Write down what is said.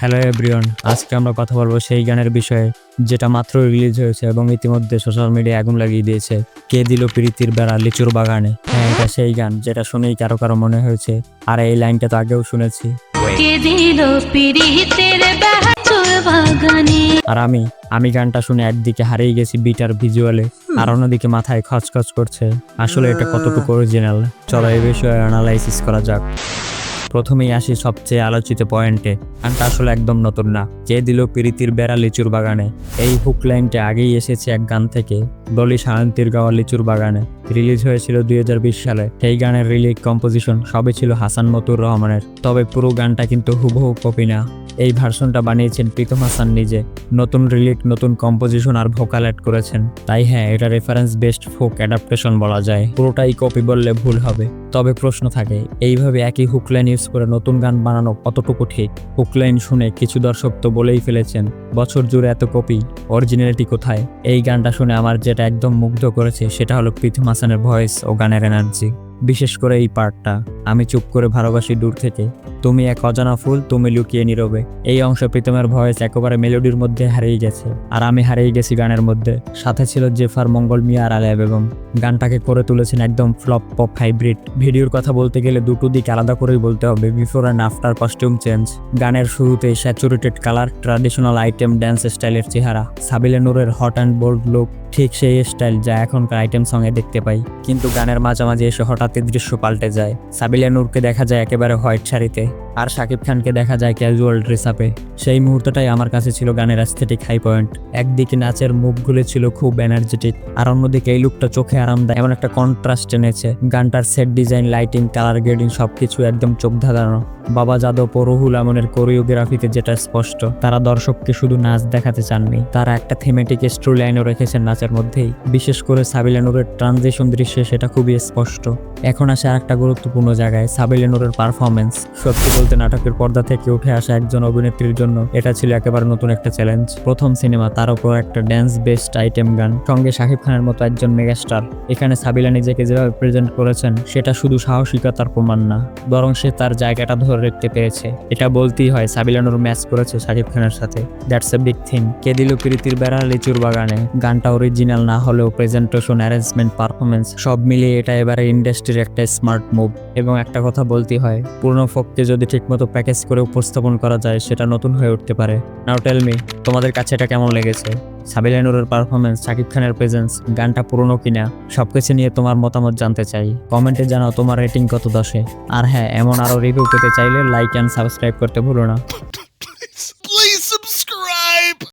Hello everyone আজকে আমরা কথা বলব সেই গানের বিষয়ে যেটা মাত্র রিলিজ হয়েছে এবং ইতিমধ্যে সোশ্যাল মিডিয়ায় আগুন লাগিয়ে দিয়েছে। কে দিল প্রীতির বেড়া লিচুর বাগানে? হ্যাঁ এটা সেই গান যেটা শুনেই কারও কারও মনে হয়েছে। আর এই লাইনটা তো আগেও শুনেছি। কে দিল পিরিতের বাহাচুর আর আমি আমি গানটা শুনে একদিকে হারিয়ে গেছি বিটার ভিজুয়ালে আর অন্যদিকে মাথায় খচখচ করছে। আসলে এটা কতটুকু অরিজিনাল চলো এই বিষয়ে অ্যানালাইসিস করা যাক। প্রথমেই আসি সবচেয়ে আলোচিত পয়েন্টে। গানটা আসলে একদম নতুন না। যে দিল প্রীতির বেড়া লিচুর বাগানে। এই হুক লাইনটা আগেই এসেছে এক গান থেকে। ডলি সায়ন্তীর গাওয়া লিচুর বাগানে। রিলিজ হয়েছিল দুই হাজার বিশ সালে। সেই গানের রিলিক কম্পোজিশন সবই ছিল হাসান মতুর রহমানের। তবে পুরো গানটা কিন্তু হুবহু কপি না। এই ভার্সনটা বানিয়েছেন প্রীতম হাসান নিজে। নতুন রিলিক নতুন কম্পোজিশন আর ভোকাল অ্যাড করেছেন। তাই হ্যাঁ এটা রেফারেন্স বেস্ট ফোক অ্যাডাপ্টেশন বলা যায়। পুরোটাই কপি বললে ভুল হবে। তবে প্রশ্ন থাকে, এইভাবে একই হুকলাইন ইউজ করে নতুন গান বানানো কতটুকু ঠিক। হুকলাইন শুনে কিছু দর্শক তো বলেই ফেলেছেন, বছর জুড়ে এত কপি অরিজিনালিটি কোথায়? এই গানটা শুনে আমার যেটা একদম মুগ্ধ করেছে সেটা হলো প্রীতম হাসানের ভয়েস ও গানের এনার্জি বিশেষ করে এই পার্টটা আমি চুপ করে ভালোবাসি দূর থেকে। তুমি এক অজানা ফুল তুমি লুকিয়ে নীরবে। এই অংশ প্রীতমের ভয়েস একেবারে মেলোডির মধ্যে হারিয়ে গেছে। আর আমি হারিয়ে গেছি গানের মধ্যে। সাথে ছিল জেফার, মঙ্গল, মিয়া আর আলিয়া বেগম। গানটাকে করে তুলেছেন একদম ফ্লপ পপ হাইব্রিড। ভিডিওর কথা বলতে গেলে দুটো দিক আলাদা করেই বলতে হবে। Before and after costume change. গানের শুরুতে saturated colour, traditional item, dance স্টাইলের চেহারা। সাবিলে নূরের হট অ্যান্ড বোল্ড লুক, ঠিক সেই স্টাইল যা এখনকার আইটেম সঙ্গে দেখতে পাই। কিন্তু গানের মাঝামাঝি এসে হঠাৎই দৃশ্য পাল্টে যায়। সাবিলা নূরকে দেখা যায় একেবারে হোয়াইট শাড়িতে। Bye. আর শাকিব খানকে দেখা যায় ক্যাজুয়াল ড্রেস আপে সেই মুহূর্তটাই আমার কাছে ছিল গানের অ্যাস্থেটিক হাই পয়েন্ট একদিকে নাচের মুভগুলো ছিল খুব এনার্জেটিক আর অন্যদিকে এই লুকটা চোখে আরাম দেয় এমন একটা কন্ট্রাস্ট এনেছে, গানটার set design lighting colour grading সবকিছু একদম চোখ ধাঁধানো। বাবা যাদব ও রহুল আমনের কোরিওগ্রাফিতে যেটা স্পষ্ট, তারা দর্শককে শুধু নাচ দেখাতে চাননি, তারা একটা থেমেটিক স্টোরি লাইনও রেখেছেন নাচের মধ্যেই। বিশেষ করে সাবিলানুরের ট্রানজিশন দৃশ্যে সেটা খুবই স্পষ্ট। এখন আসে আরেকটা গুরুত্বপূর্ণ জায়গায় সাবিলানুরের পারফরমেন্স সত্যি বলতে নাটকের পর্দা থেকে উঠে আসা একজন অভিনেত্রীর জন্য এটা ছিল একেবারে নতুন একটা চ্যালেঞ্জ প্রথম সিনেমা তার উপর একটা ড্যান্স বেস্ট আইটেম গান। সঙ্গে শাকিব খানের মতো একজন মেগাস্টার এখানে সাবিলা নিজেকে যেভাবে প্রেজেন্ট করেছেন, সেটা শুধু সাহসিকতার প্রমাণ না, বরং সে তার জায়গাটা ধরে রাখতে পেরেছে। এটা বলতেই হয় সাবিলানুর ম্যাচ করেছে শাকিব খানের সাথে। দ্যাটস এ বিগ থিং কে দিল প্রীতির বেড়া লিচুর বাগানে, গানটা অরিজিনাল না হলেও প্রেজেন্টেশন অ্যারেঞ্জমেন্ট পারফরমেন্স সব মিলিয়ে এটা এবারে ইন্ডাস্ট্রির একটা স্মার্ট মুভ এবং একটা কথা বলতেই হয় পুরনো ফোককে যদি ঠিকমতো প্যাকেজ করে উপস্থাপন করা যায়, সেটা নতুন হয়ে উঠতে পারে। নাও টেলমি তোমাদের কাছে এটা কেমন লেগেছে? সাবিলা নুরের পারফরমেন্স শাকিব খানের প্রেজেন্স গানটা পুরনো কিনা, সবকিছু নিয়ে তোমার মতামত জানতে চাই। কমেন্টে জানাও তোমার রেটিং কত দশে। আর হ্যাঁ এমন আরও রিভিউ পেতে চাইলে লাইক অ্যান্ড সাবস্ক্রাইব করতে ভুলো না।